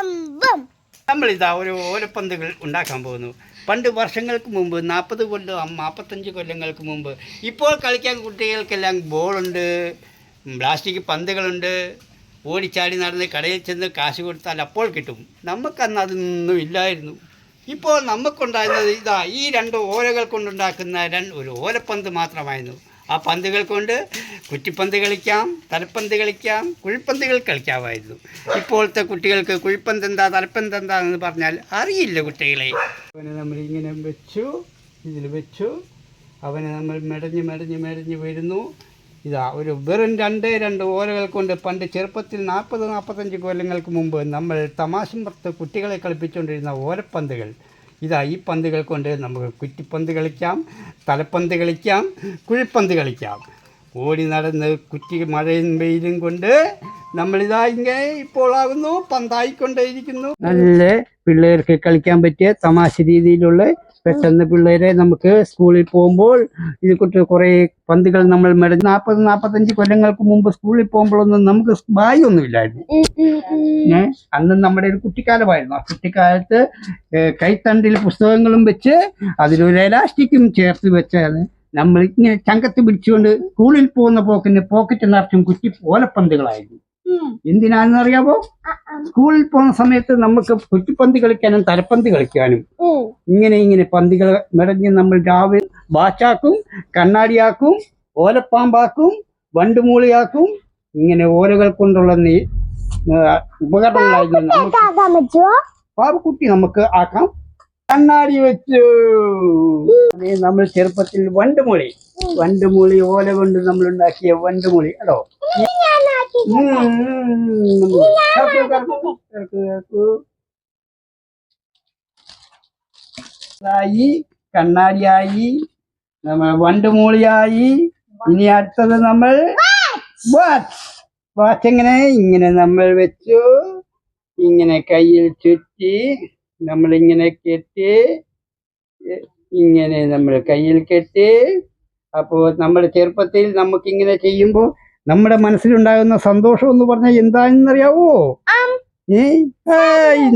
സംഭവം നമ്മളിതാ ഒരു ഓലപ്പന്തുകൾ ഉണ്ടാക്കാൻ പോകുന്നു. പണ്ട് വർഷങ്ങൾക്ക് മുമ്പ് നാൽപ്പത് കൊല്ലം നാൽപ്പത്തഞ്ച് കൊല്ലങ്ങൾക്ക് മുമ്പ് ഇപ്പോൾ കളിക്കാൻ കുട്ടികൾക്കെല്ലാം ബോളുണ്ട് പ്ലാസ്റ്റിക് പന്തുകളുണ്ട്. ഓടിച്ചാടി നടന്ന് കടയിൽ ചെന്ന് കാശ് കൊടുത്താൽ അപ്പോൾ കിട്ടും. നമുക്കന്ന് അതൊന്നും ഇല്ലായിരുന്നു. ഇപ്പോൾ നമുക്കുണ്ടായിരുന്നത് ഇതാ ഈ രണ്ട് ഓലകൾ കൊണ്ടുണ്ടാക്കുന്ന രണ്ട് ഒരു ഓലപ്പന്ത് മാത്രമായിരുന്നു. ആ പന്തുകൾ കൊണ്ട് കുറ്റിപ്പന്ത് കളിക്കാം തലപ്പന്ത് കളിക്കാം കുഴിപ്പന്തുകൾ കളിക്കാമായിരുന്നു. ഇപ്പോഴത്തെ കുട്ടികൾക്ക് കുഴിപ്പന്ത് എന്താ തലപ്പന്ത് എന്താ എന്ന് പറഞ്ഞാൽ അറിയില്ല കുട്ടികളെ. അവനെ നമ്മൾ ഇങ്ങനെ വെച്ചു ഇതിൽ വെച്ചു. അവനെ നമ്മൾ മെടഞ്ഞ് മെടഞ്ഞ് മെടഞ്ഞ് വരുന്നു ഇതാ ഒരു വെറും രണ്ടേ രണ്ട് ഓലകൾ കൊണ്ട് പണ്ട് ചെറുപ്പത്തിൽ നാൽപ്പത് നാൽപ്പത്തഞ്ച് കൊല്ലങ്ങൾക്ക് മുമ്പ് നമ്മൾ തമാശം പുറത്ത് കുട്ടികളെ കളിപ്പിച്ചുകൊണ്ടിരുന്ന ഓലപ്പന്തുകൾ. ഇതാ ഈ പന്തുകൾ കൊണ്ട് നമുക്ക് കുറ്റിപ്പന്ത് കളിക്കാം തലപ്പന്ത് കളിക്കാം കുഴിപ്പന്ത് കളിക്കാം. ഓടി നടന്ന് കുറ്റി മഴയും വെയിലും കൊണ്ട് നമ്മളിതാ ഇങ്ങനെ ഇപ്പോൾ ആകുന്നു പന്തായിക്കൊണ്ടേയിരിക്കുന്നു. നല്ല പിള്ളേർക്ക് കളിക്കാൻ പറ്റിയ തമാശ രീതിയിലുള്ള പെട്ടെന്ന് പിള്ളേരെ നമുക്ക് സ്കൂളിൽ പോകുമ്പോൾ ഇത് കുട്ടി കുറേ പന്തുകൾ നമ്മൾ മെഡ നാൽപ്പത് നാൽപ്പത്തഞ്ച് കൊല്ലങ്ങൾക്ക് മുമ്പ് സ്കൂളിൽ പോകുമ്പോഴൊന്നും നമുക്ക് ബായി ഒന്നുമില്ലായിരുന്നു ഏ? അന്ന് നമ്മുടെ ഒരു കുട്ടിക്കാലമായിരുന്നു. ആ കുട്ടിക്കാലത്ത് കൈത്തണ്ടിൽ പുസ്തകങ്ങളും വെച്ച് അതിലൊരു എലാസ്റ്റിക്കും ചേർത്ത് വെച്ചാണ് നമ്മൾ ഇങ്ങനെ ചങ്കത്ത് പിടിച്ചുകൊണ്ട് സ്കൂളിൽ പോകുന്ന പോക്കിന് പോക്കറ്റ് നിറച്ചും കുറ്റി ഓലപ്പന്തുകളായിരുന്നു. എന്തിനാണെന്ന് അറിയാമോ സ്കൂളിൽ പോകുന്ന സമയത്ത് നമുക്ക് കുറ്റിപ്പന്ത് കളിക്കാനും തലപ്പന്ത് കളിക്കാനും ഇങ്ങനെ ഇങ്ങനെ പന്തികൾ മെടഞ്ഞ് നമ്മൾ രാവിലെ വാച്ചാക്കും കണ്ണാടിയാക്കും ഓലപ്പാമ്പാക്കും വണ്ടുമൂളിയാക്കും. ഇങ്ങനെ ഓലകൾ കൊണ്ടുള്ള നീ ഉപകരണങ്ങളായിരുന്നു പാവക്കുട്ടി നമുക്ക് ആക്കാം. കണ്ണാടി വെച്ചു. നമ്മൾ ചെറുപ്പത്തിൽ വണ്ടുമൂളി. വണ്ടുമൂളി ഓല കൊണ്ട് നമ്മൾ ഉണ്ടാക്കിയ വണ്ടുമൂളി. അല്ലോ. കറക്കൂ, കറക്കൂ, കറക്കൂ, കറക്കൂ. ആയി കണ്ണാടിയായി നമ്മൾ വണ്ടുമൂളിയായി ഇനി അടുത്തത് നമ്മൾ വാച്ച്. വാച്ച് എങ്ങനെ? ഇങ്ങനെ നമ്മൾ വെച്ചു. ഇങ്ങനെ കയ്യിൽ ചുറ്റി നമ്മൾ ഇങ്ങനെ കെട്ടി ഇങ്ങനെ നമ്മൾ കയ്യിൽ കെട്ടി. അപ്പോൾ നമ്മുടെ ചെറുപ്പത്തിൽ നമുക്ക് ഇങ്ങനെ ചെയ്യുമ്പോൾ നമ്മുടെ മനസ്സിലുണ്ടാകുന്ന സന്തോഷം എന്ന് പറഞ്ഞാൽ എന്താണെന്നറിയാവോ? ഏ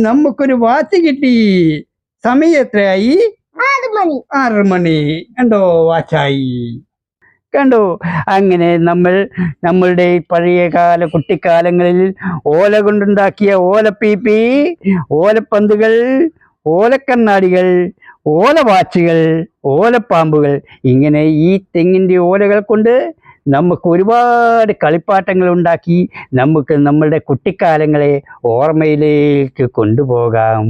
നമുക്കൊരു വാച്ച് കിട്ടി. സമയം എത്രയായി? ആറ് മണി കണ്ടോ വാച്ചായി. കണ്ടോ അങ്ങനെ നമ്മൾ നമ്മളുടെ പഴയകാല കുട്ടിക്കാലങ്ങളിൽ ഓല കൊണ്ടുണ്ടാക്കിയ ഓലപ്പീപ്പി ഓലപ്പന്തുകൾ ഓലക്കണ്ണാടികൾ ഓല വാച്ചുകൾ ഓലപ്പാമ്പുകൾ ഇങ്ങനെ ഈ തെങ്ങിന്റെ ഓലകൾ കൊണ്ട് നമുക്ക് ഒരുപാട് കളിപ്പാട്ടങ്ങൾ ഉണ്ടാക്കി നമുക്ക് നമ്മളുടെ കുട്ടിക്കാലങ്ങളെ ഓർമ്മയിലേക്ക് കൊണ്ടുപോകാം.